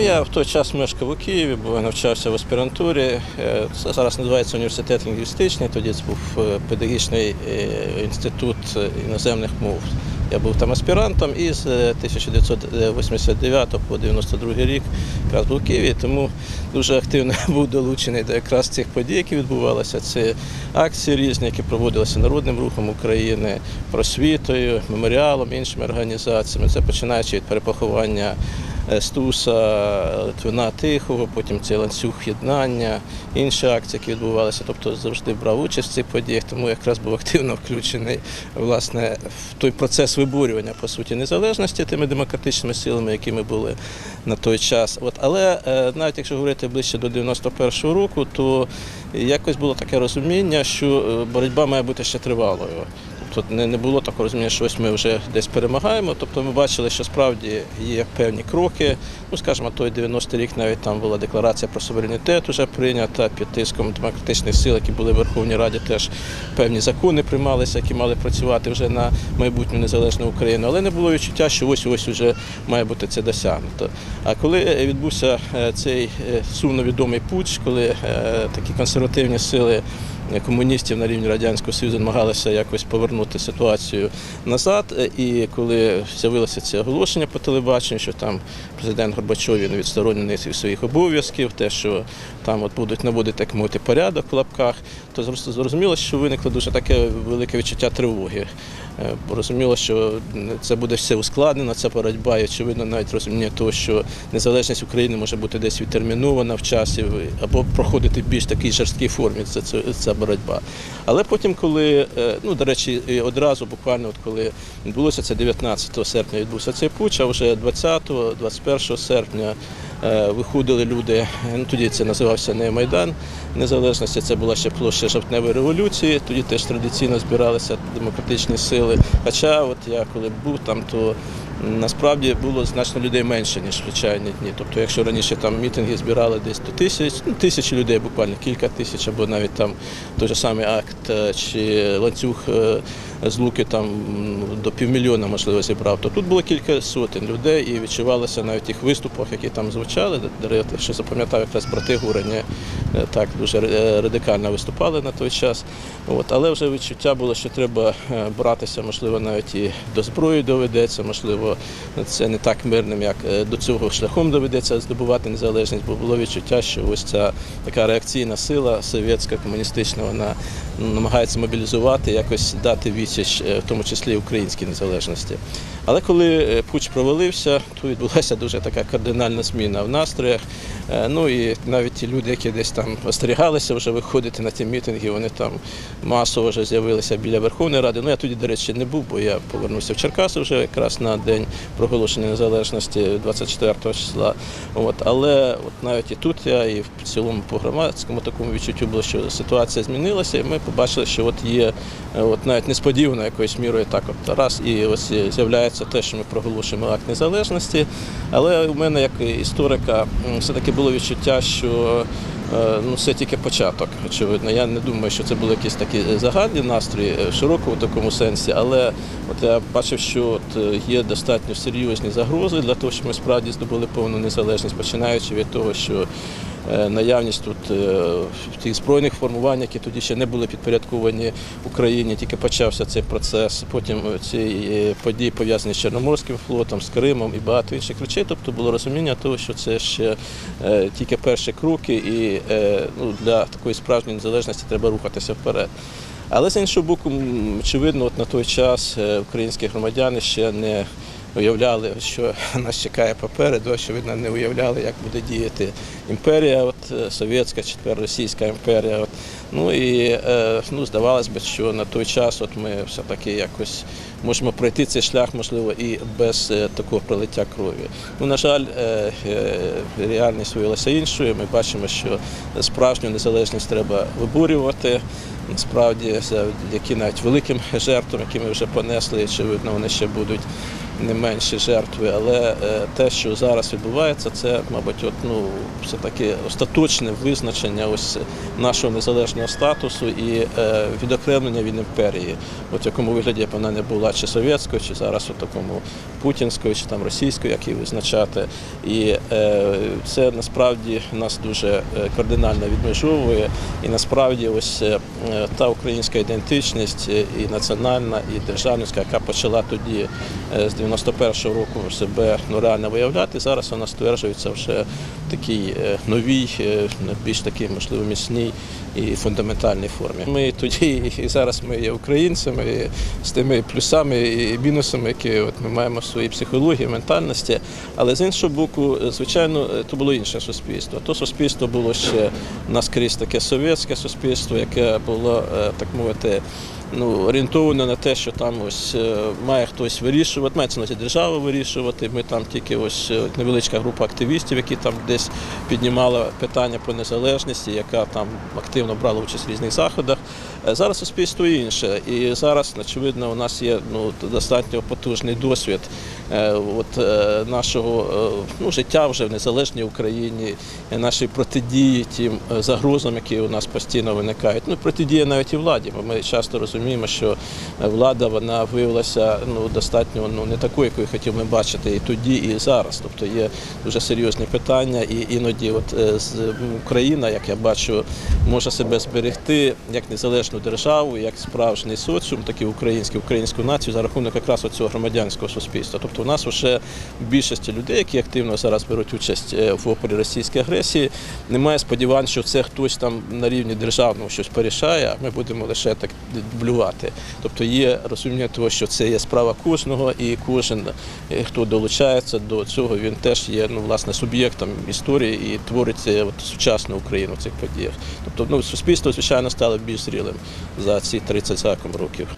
Ну, я в той час мешкав у Києві, бо навчався в аспірантурі. Е, Це зараз називається університет лінгвістичний, тоді це був е, педагогічний е, інститут іноземних мов. Я був там аспірантом і з е, 1989 по 92 рік якраз був у Києві, тому дуже активно був долучений до якраз цих подій, які відбувалися. Це акції різні, які проводилися Народним рухом України, просвітою, меморіалом, іншими організаціями. Це починаючи від перепоховання е, Стуса, Литвина Тихого, потім цей ланцюг єднання, інші акції, які відбувалися. Тобто завжди брав участь в цих подіях, тому якраз був активно включений власне в той процес виборювання по суті незалежності тими демократичними силами, якими були на той час. От але е, навіть якщо говорити ближче до 91-го року, то якось було таке розуміння, що е, боротьба має бути ще тривалою. Тобто не, було такого розуміння, що ось ми вже десь перемагаємо. Тобто ми бачили, що справді є певні кроки. Ну, скажімо, той 90-й рік навіть там була декларація про суверенітет вже прийнята під тиском демократичних сил, які були в Верховній Раді, теж певні закони приймалися, які мали працювати вже на майбутню незалежну Україну. Але не було відчуття, що ось ось вже має бути це досягнуто. А коли е, відбувся е, цей е, сумно відомий путч, коли такі консервативні сили комуністів на рівні Радянського Союзу намагалися якось повернути ситуацію назад. Е, І коли з'явилося це оголошення по телебаченню, що там президент Горбачов він відсторонений від своїх обов'язків, те, що там от будуть наводити як мовити порядок в лапках, то зрозуміло, що виникло дуже таке велике відчуття тривоги. Е, Розуміло, що це буде все ускладнено, ця боротьба, і очевидно, навіть розуміння того, що незалежність України може бути десь відтермінована в часі або проходити в більш такій жорсткій формі ця, ця, ця боротьба. Але потім, коли, е, ну, до речі, одразу, буквально, от коли відбулося це 19 серпня, відбувся цей путч, а вже 20-го, 21 серпня е, виходили люди, ну тоді це називався не Майдан Незалежності, це була ще площа жовтневої революції, тоді теж традиційно збиралися демократичні сили. Хоча от я коли був там, то насправді було значно людей менше, ніж звичайні дні. Тобто, якщо раніше там мітинги збирали десь до тисяч, ну, тисячі людей, буквально кілька тисяч, або навіть там той же самий акт е, чи ланцюг е, з луки там до півмільйона, можливо, зібрав, то тут було кілька сотень людей і відчувалося навіть тих виступах, які там звучали, я ще запам'ятав якраз брати Гурені е, так дуже е, радикально виступали на той час. От, але вже відчуття було, що треба е, братися, можливо, навіть і до зброї доведеться, можливо, це не так мирним, як до цього шляхом доведеться здобувати незалежність, бо було відчуття, що ось ця така реакційна сила совєтська, комуністична, вона намагається мобілізувати, якось дати відсіч, е, в тому числі українській незалежності. Але коли е, путч провалився, то відбулася дуже така кардинальна зміна в настроях. Е, Ну і навіть ті люди, які десь там остерігалися вже виходити на ті мітинги, вони там масово вже з'явилися біля Верховної Ради. Ну я тоді, до речі, не був, бо я повернувся в Черкаси вже якраз на день проголошення незалежності 24 числа. От, але от навіть і тут я, і в цілому по громадському такому відчуттю було, що ситуація змінилася, і ми побачили, що от є от навіть несподівано якоюсь мірою так от раз, і ось з'являється те, що ми проголошуємо акт незалежності. Але у мене як історика все-таки було відчуття, що е, ну, це тільки початок, очевидно. Я не думаю, що це були якісь такі загальні настрої е, в широкому такому сенсі, але от я бачив, що от е, є достатньо серйозні загрози для того, щоб ми справді здобули повну незалежність, починаючи від того, що наявність тут е, тих збройних формувань, які тоді ще не були підпорядковані Україні, тільки почався цей процес. Потім ці е, події пов'язані з Чорноморським флотом, з Кримом і багато інших речей. Тобто було розуміння того, що це ще е, тільки перші кроки, і е, ну, для такої справжньої незалежності треба рухатися вперед. Але з іншого боку, очевидно, от на той час е, українські громадяни ще не уявляли, що нас чекає попереду, очевидно, не уявляли, як буде діяти імперія, от, е, совєтська чи тепер російська імперія. От. Ну і е, ну, здавалось би, що на той час от ми все-таки якось можемо пройти цей шлях, можливо, і без е, такого пролиття крові. Ну, на жаль, реальність виявилася іншою. Ми бачимо, що справжню незалежність треба виборювати. Насправді, завдяки навіть великим жертвам, які ми вже понесли, очевидно, вони ще будуть не менші жертви. Але е, те, що зараз відбувається, це, мабуть, от, ну, все таки остаточне визначення ось нашого незалежного статусу і е, відокремлення від імперії, от в якому вигляді вона не була чи совєтською, чи зараз у такому путінською, чи там російською, як її визначати. І е, це насправді нас дуже кардинально відмежовує. І насправді ось та українська ідентичність і національна, і державницька, яка почала тоді з 91-го року себе ну, реально виявляти, зараз вона стверджується вже в такій е, новій, е, більш такій, можливо, міцній і фундаментальній формі. Ми тоді і зараз ми є українцями і з тими плюсами і мінусами, які от ми маємо в своїй психології, ментальності. Але з іншого боку, звичайно, е, то було інше суспільство. То суспільство було ще наскрізь таке совєтське суспільство, яке було, так мовити, ну, орієнтовано на те, що там ось е, має хтось вирішувати, має увазі держава вирішувати. Ми там тільки ось е, невеличка група активістів, які там десь піднімала питання про незалежність, яка там активно брала участь в різних заходах. Е, Зараз суспільство інше, і зараз, очевидно, у нас є ну, достатньо потужний досвід е, от, е, нашого ну, життя вже в незалежній Україні, нашої протидії тим загрозам, які у нас постійно виникають. Ну, протидія навіть і владі, бо ми часто розуміємо, що влада вона виявилася ну, достатньо ну, не такою, якою хотів ми бачити і тоді, і зараз. Тобто є дуже серйозні питання, і іноді от, Україна, як я бачу, може себе зберегти як незалежну державу, як справжній соціум, так і український, українську націю за рахунок якраз цього громадянського суспільства. Тобто у нас вже більшості людей, які активно зараз беруть участь е, в опорі російської агресії, немає сподівань, що це хтось там на рівні державного щось порішає, а ми будемо лише так дублювати. Тобто є розуміння того, що це є справа кожного, і кожен, е, хто долучається до цього, він теж є ну, власне суб'єктом історії і творить е, от, сучасну Україну в цих подіях. Тобто ну, суспільство, звичайно, стало більш зрілим за ці 30 заком років.